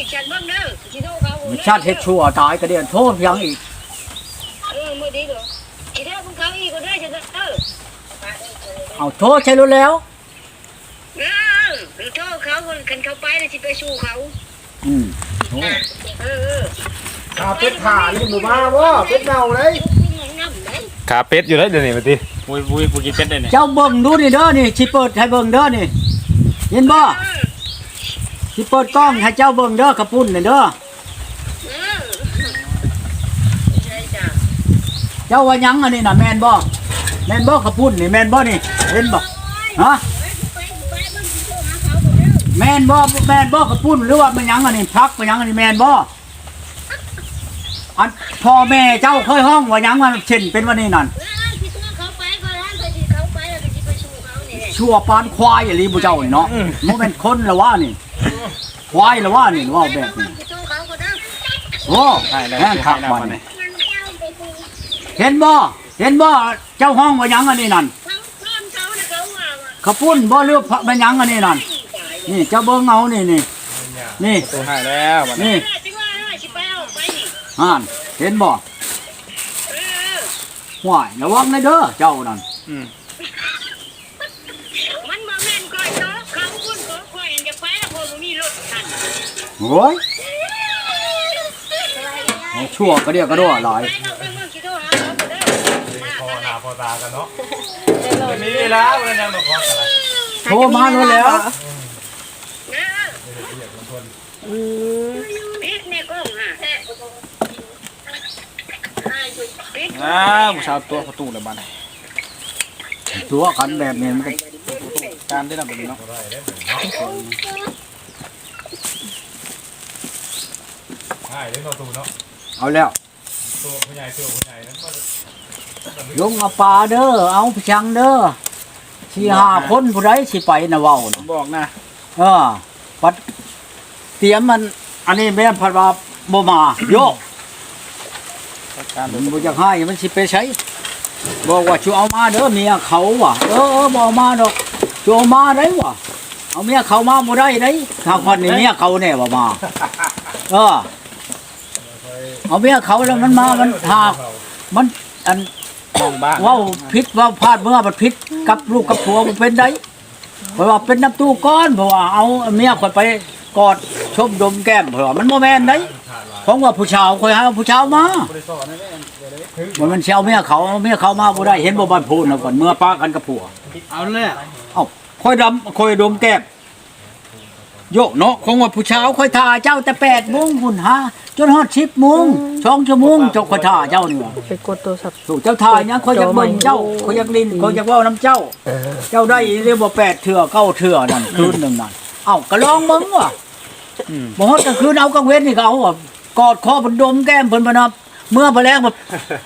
อีกฉันเบิ่งเด้อสิโทรเขามันชาติเฮ็ดชั่วตายก็เดียนโทษยังอีกเออมื้อนี้เด้อสิโทรของเขาอีกก็ได้ฉันเด้อเอาโทษใช่รู้แล้วเออหรือโทรเขาคันเขาไปแล้วสิไปสู้เขา อืมโอ้เออขาเป็ดผ่านี่หมู่มาบ่เป็ดเน่าเลยน้ำได้ขาเป็ดอยู่เลยเดี๋ยวนี้มาติปุยปุยปุยกินเป็ดได้เนี่ยเจ้าเบิ่งดูนี่เด้อนี่สิเปิดให้เบิ่งเด้อนี่เห็นบ่เออ สิเปิดกล้องให้เจ้าเบิ่งเด้อกระปุ่นเด้อเจ้าว่าหยังอันนี้น่ะแม่นบ่แม่นบ่กระปุ่นนี่แม่นบ่นี่เห็นบ่ฮะไปไปเบิ่งสิโทรหาเขาบ่เด้อแม่นบ่แม่นบ่กระปุ่นหรือว่ามันหยังอันนี้พักมันหยังอันนี้แม่นบ่อันพ่อแม่เจ้าเคยห้องว่าหยังว่าเช่นเป็นวันนี้นั่นเป็นวก็สิไปสู้เขานี่แหละชั่วปานควายอะไรบ่เจ้านี่เนาะบ่แม่นคนละว่านี่ ควายละว่านี่ว่าแบบนี้สิโทรเขาก็ได้โอ้ใช่แล้วแม่งคักให้มัแล้วนเนี่ยเห็นบ่เห็นบ่เจ้าห้องว่าหยังอันนี้นั่นเขาพร้อมเขาน่ะเขาว่าว่าขปุ่นบ่เลือกมันหยังอันนี้นั่นนี่เจ้าเบิ่งเอานี่นี่นี่ตัวให้แล้วบัดนี้นี่สิว่าสิไปเอาไปนี่อ่านเห็นบ่เออห่วยระวังนะเด้อเจ้านั่นอืมมันบ่แม่นก้อยเนาะเขาคุณขอก้อยอันจะไปแล้วพอบ่มีรถทัน โอ้ยเอาชั่วก็เดียวก็ดัวหลายไปเอาไปเมืองสิโทรหาเขาก็ได้พอหน้าพอตากันเนาะมีแล้วมันยังบ่พอกันละโทรมาแล้วแล้วเอออืมปิดแม่กล้องฮะปิดอ้าผู้สาวตัวประตูแล้วบัดนี้ตัวกันแบบนี้มันก็การได้รับแบบนี้เนาะ ใช่เล่นประตูเนาะเอาแล้วตัวผู้ใหญ่ตัวผู้ใหญ่นั้นก็ลงเอาปลาเด้อเอาไปชังเด้อสี่ห้าคนผู้ใดสิไปนะเว้านะบอกนะเออปัดเตรียมมัน อันนี้แม่นพัดว่าบ่มาโยกการมันบ่อยากให้มันสิไปใช้บอกว่าชูเอามาเด้อเมียเขาว่ะเออเออบ่เอามาดอกชูเอามาได้ว่ะเอาเมียเขามาบ่ได้ได้ถ้าคนนี่เมียเขาแน่ว่ามา เออ เอาเมียเขาแล้วมันมา มันหากมันอันมองบ้านเว้าผิดเว้าพลาดเมื่อมันผิดกับลูกกับผัวมันเป็นได้เพราะว่าเป็นน้ำตู้ก้อนเพราะว่าเอาเมียคนไปกอดชมดมแก้มเพราะว่ามันโมแมนได้ของว่าผู้ชาวคอยหาผู้ชาวมามันมันเชียวเมียเขาเอาเมียเขามาบ่ได้เห็นบ่บ้านพูนนะก่อนเมื่อป้ากันกับผัว เอาเลยเอ้าคอยดำคอยดมแก้มโยกเนาะของว่าผู้ชาวคอยท่าเจ้าแต่แปดโมงพุ่นฮะ จนฮอดสิบโมงสองชั่วโมงเจ้าคอยท่าเจ้านี่ว่ะไปกดโทรศัพท์ถูกเจ้าทายนะเขาอยากเบิ่งเจ้าเขาอยากลินเขาอยากเว่าน้ำเจ้า เจ้าได้เรียกว่าแปดเถื่อเก้าเถื่อนั่นคืนหนึ่งนั่นเอ้าก็ลองมึงว่ะบ่ฮอดกลางคืนเอากลางเว้นนี่ก็เอาว่ะกอดคอเพิ่นดมแก้มเพิ่นบ่นับ เมื่อบ่แลงมา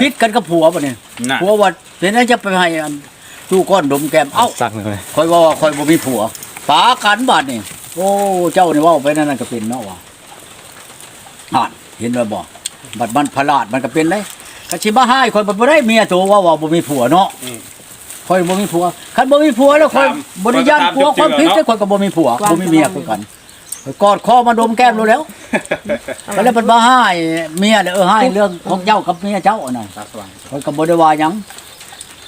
พิษกันกับผัวบ่นี่น่ะ ผัวว่าเป็นอะไรจะไปให้อันตู้ก้อนดมแก้มเอ้า สักหนึ่งเลยคอยว่าว่าคอยบ่มีผัวปากันบาดนี่โอ้เจ้านี่เว้าไปนั่นนะก็เป็นเนาะว่ะอ่าน เห็นว่าบ่บัดมันพลาดมันก็เป็นเลยก็สิมาให้คอยบ่ได้เมียตัวว่าว่าบ่มีผัวเนาะคอยบ่มีผัวคันบ่มีผัวแล้วคอยบ่ได้ย่านผัวความผิดแต่คอยก็บ่มีผัวบ่มีเมียคือกันข้อยกอดคอมาดมแก้มรู้แล้วก็เลยมันมาให้เมียเลยเออให้เรื่องของเจ้ากับเมียเจ้าน่ะตาสว่างคอยก็บ่ได้ว่าหยัง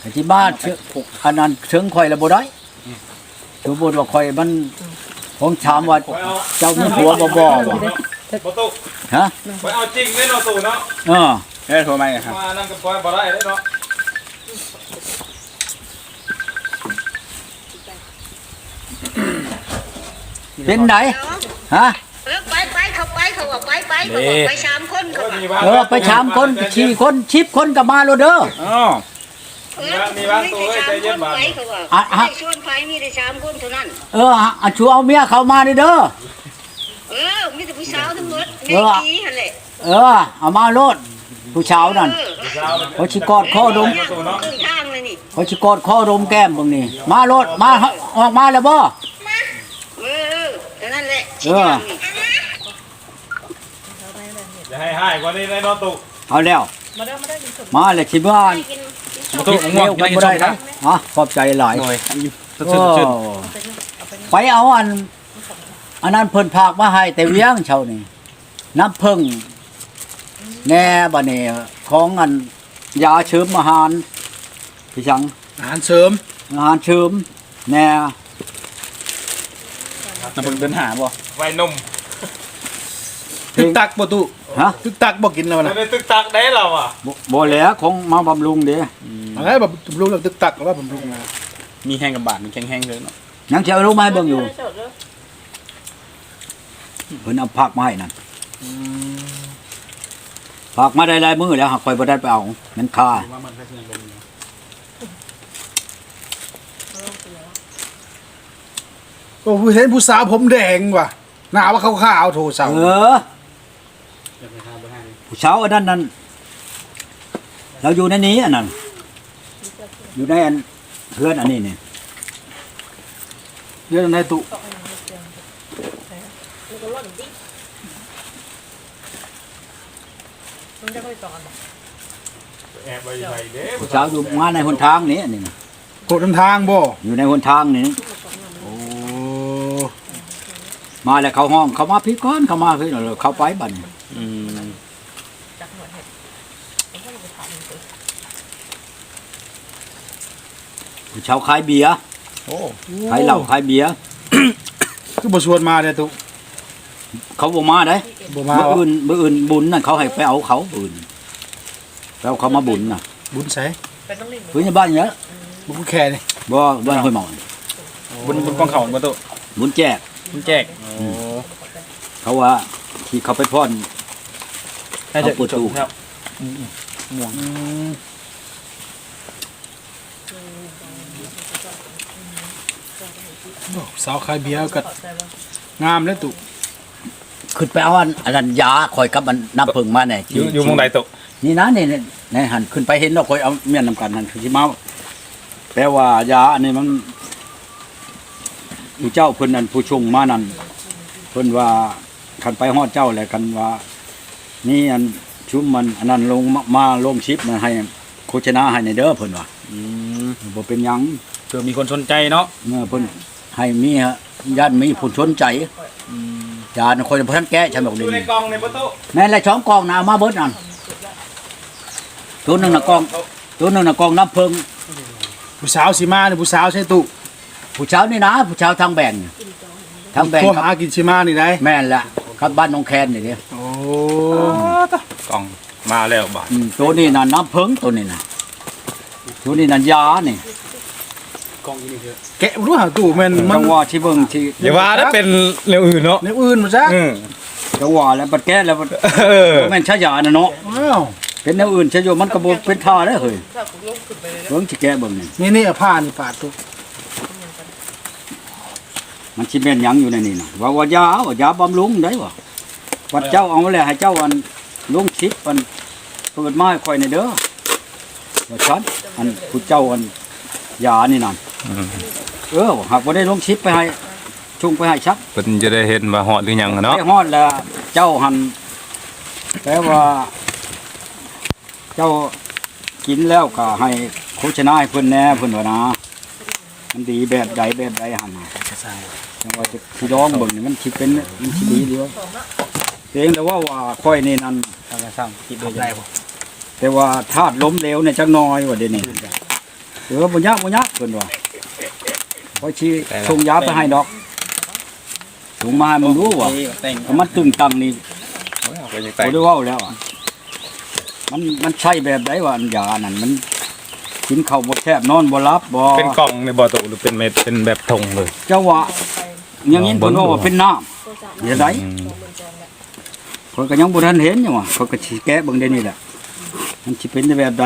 ก็สิมาเชื่ออันนั้นถึงคอยแล้วบ่ได้สมมุติว่าคอยมันผมถามว่าเจ้ามีผัวบ่บ่ว่าประตูฮะไปเอาจริงเล่นประตูเนาะเออเอ้ยโทรมาไงครับมานั่งกับปอยบ่ได้เด้เนาะเป็นไดฮะเออไปไปเขาไปเขาว่าไปไปเขาว่าไปสามคนเขาว่ามีบ้านเออไปชามคนสี่คนชิปคนก็มาโลดเด้ออ๋อเออมีบ้านตัวใจเย็นบ้านเขาว่าอะอะชวนไปมีได้สามคนเท่านั้นเอออะชูเอาเมียเขามาเด้อ เออ มีแต่ผู้สาวทั้งหมดเอแม่อกี้หั่นแหละเออ เอามาโลดผู้ชาวนั่นเออเขาสิกอดคอดมครึ่งทางเลยนี่ เขาสิกอดคอดมแก้มเบิ่งนี่มาโลดมาออกมาแล้วบ่ เออเท่านั้นแหละเอออย่าให้ให้กว่านี้ได้เนาะตู่เอาแล้ว มาเลยสิบ้านประตูเร็ง่วงวกันบ่ได้นะฮะขอบใจหลายหน่อยโอ้ไปเอาอัน อันนั้นเพิ่นพากมาให้แต่เวียงเช้านี่น้ำพึ่งแน่บัดนี้ของอันยาเชิมอาหารพี่ชังอาหารเสริมอาหารเชิมแน่น้ำเพิ่งเดินหาบ่ไว้หนุ่มตึกตักบ่ตุฮะตึกตักบ่กินแล้วไม่นะได้ตึกตักได้เราอะบ่บ่แหล้วของมาบำรุงเด้อะไรแบบบำรุงแล้วตึกตักแล้วบำรุงนะมีแห้งกับบาดมีแข็งแห้งเลยเนาะยังสิเอาลงมาให้เบิ่งอยู่ เพิ่นเอาผักมาให้นั่นผักมาได้หลายมื้อแล้วหากข่อยบ่ได้ไปเอามันค่าว่ามันแค่เพียงลมโอ้ผู้เห็นผู้สาวผมแดงว่ะหน้าว่าขาวๆโถสาวเอออยากไปทานไปให้ผู้เช้าอันนั้นนั่นเราอยู่ในนี้อันนั้นอยู่ในอันเพื่อนอันนี้เนี่ยเรื่องในตุ แอบไปใส่เด้ผู้เช้าอยู่มาในหนทางนี้อันนี้นะกดนำทางบ่อยู่ในหนทางนี้โอ้มาแล้วเขาห้องเขามาพี่ก้อนเขามาพี่เราเขาไปบัดนอืมผู้เช้าขายเบียร์โอ้ขายเหล้าขายเบียร์คือบ่ชวนมาเด้อตุเขาบ่มาได้ บ่มาเมื่อวะอื่นเมื่ออื่นบุญนั่นเขาให้ไปเอาเขาอื่นไปเอาเขามาบุญน่ะบุญใส่พื้นบ้านเนี้ยบุญแค่นี่บ่บ้านห้วยหมอนบนบนกองเขาบ่ตุบุญแจกมันแจกโอ้เขาว่าที่เขาไปพ่อนน่าจะเอาประตูครับม่วงอืมโอ้สาวขายเบียร์ก็งามเลยตุ ขึ้นไปเอาอันอันนั้นยาคอยกับอันน้ำผึ้งมาเนี่ยอยู่อยู่หมองใดตุนี่นะนี่นี่ในหันขึ้นไปเห็นเราคอยเอาเมียนนำกันหันคือที่มาแปลว่ายาอันนี้มันผู้เจ้าเพิ่นนั่นผู้ชงมานั่นเพิ่นว่าคันไปฮอดเจ้าแหละกันว่า นี่อันชุมมันอันนั้นลงมามาลงชิปมันให้โฆษณาให้ในเด้อเพิ่นว่าอืมบ่เป็นหยังเพื่อมีคนสนใจเนาะเมื่อเพิ่นให้มีฮะญาติมีผู้สนใจ อืมยาคนบ่ทันแก้ฉันบอกอดียู่ในกล่องในประตูแม่นละสองกองน่ะเอามาเบิดนั่นตัวหนึงน่ะกองตัวหนึงน่ะกองน้ำผึ้งผู้สาวสิมาเนี่ยผู้สาวใช่ตุผู้เช้านี่นะผู้เช้าทางแบ่งทางแบ่งตัวครับหากินสิมานี่ได้แม่นละครับบ้านน้องแคนนี่เด้โอ้กล่องมาแล้วบาดอืมตัวนี้น่ะน้ำผึ้งตัวนี้น่ะตัวนี้น่ะยานี่ แกะรู้หาตู้แม่นมัจันงหวะที่เบิ่งที่อย่าว่าถ้าเป็นเรื่องอื่นเนาะในอื่นมาซะอืมจังหวะแล้วบัดแก้แล้วบัดเออ แม่นชะยาน่ะเนาะอ้าวเป็นแนวอื่นชะโยมันก็บ่เป็นท่าเด้อเฮ้ยเบิ่งสิแก้เบิ่งนี่นี่นี่เอาผ้านี่ปาดตุมันสิแม่นหยังอยู่ในนี่น่ะว่าว่ายาว่ายาบำรุงได้บ่วัดเจ้าเอาแล้วให้เจ้าอันลงชิปอันเปิดมาให้ข่อยในเด้อว่าฉันอันผู้เจ้าอันยานี่นั่น เออหากบ่ได้ลงชิปไปให้ชุงไปให้ชักเพิ่นจะได้เห็นว่าฮอดหรือยังเนาะไปฮอดแล้วเจ้าหันแปลว่า เจ้ากินแล้วก็ให้โฆษณาให้เพิ่นแหน่เพิ่นว่านะ มันดีแบบใดแบบใดหั่นน่ะจังว่าจะสิลองเบิ่งนี่มันสิเป็นมันสิดีดีวะแต่เองแต่ว่าว่าค่อยนี่นั่นทางการสร้างคิดโดยได้บ่แต่ว่าธาตุล้มเหลวเนี่ยจักหน้อยว่าเดี๋ยวนี้เออบ่ยากบ่ยากเพิ่นว่า พอชีส่งยาไปให้ดอกส่งมาให้มึงรู้ว่าแต่งมันตึงตังนี่ก็ยังเขาได้เว่าแล้วอะมันมันใช่แบบไหนว่าอันยานั่นมันกินข้าวบ่แทบนอนบ่หลับบ่เป็นกล่องในบ่อตุหรือเป็นเม็ดเป็นแบบทงเลยเจ้าว่าอย่างนี้เพิ่นว่าว่าเป็นน้ำอย่าไดเพิ่นก็ยังบ่ทันเห็นอยู่ว่าเพิ่นก็สิแกะเบิ่งได้นี่แหละมันสิเป็นแบบใด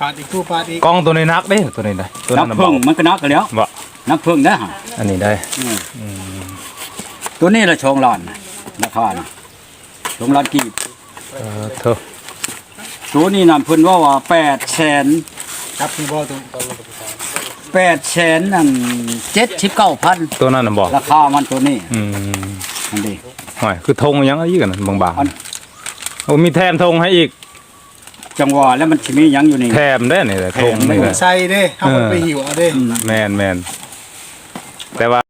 ปาดอีกตู้ปาดอีกกล่องตัวนี้นักเด้ตัวนี้ได้ตัวนั้นน้ำน่ะผึ้เบางมันก็นักกันแล้วบ่น้ำผึ้งนะฮะอันนี้ได้ตัวนี้ละชองล้านน่ะราคาน่ะชองล้านกีบเออเถอะตัวนี้น่ะเพิ่นว่าว่า8แสนครับคุณพ่อตุ8แสนนั่น79,000ตัวนั้นน่ะบ่ราคามันตัวนี้ อืมอันนี้ห่วยคือธงยังอีกอันนั้นบางอันๆโอ้มีแถมธงให้อีก จังหวะแล้วมันสิมีหยังอยู่นี่แถมได้นี่แหละธงแถมนี่แหละใส่เด้เอามันไปหิวเอาเด้ แม่นแม่นแต่ว่า